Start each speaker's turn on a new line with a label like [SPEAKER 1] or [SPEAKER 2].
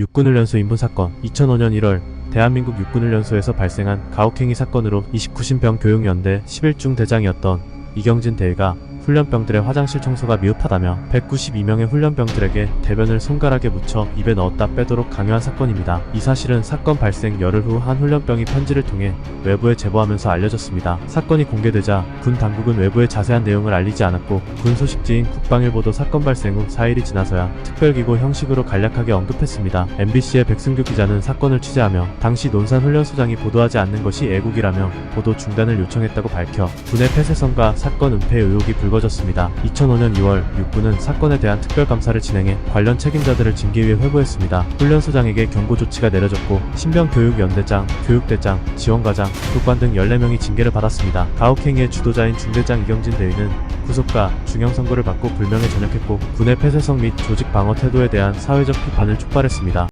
[SPEAKER 1] 육군훈련소 인분 사건 2005년 1월 대한민국 육군훈련소에서 발생한 가혹행위 사건으로 29신병 교육연대 11중 대장이었던 이경진 대위가 훈련병들의 화장실 청소가 미흡하다며 192명의 훈련병들에게 대변을 손가락에 묻혀 입에 넣었다 빼도록 강요한 사건입니다. 이 사실은 사건 발생 열흘 후 한 훈련병이 편지를 통해 외부에 제보하면서 알려졌습니다. 사건이 공개되자 군 당국은 외부에 자세한 내용을 알리지 않았고 군 소식지인 국방일보도 사건 발생 후 4일이 지나서야 특별기고 형식으로 간략하게 언급했습니다. MBC의 백승규 기자는 사건을 취재하며 당시 논산훈련소장이 보도하지 않는 것이 애국이라며 보도 중단을 요청했다고 밝혀 군의 폐쇄성과 사건 은폐 의혹이 불거졌습니다. 2005년 2월 육군은 사건에 대한 특별감사를 진행해 관련 책임자들을 징계위에 회부했습니다. 훈련소장에게 경고 조치가 내려졌고 신병교육연대장, 교육대장, 지원과장, 교관 등 14명이 징계를 받았습니다. 가혹행위의 주도자인 중대장 이경진 대위는 구속과 중형 선고를 받고 불명예 전역했고 군의 폐쇄성 및 조직 방어 태도에 대한 사회적 비판을 촉발했습니다.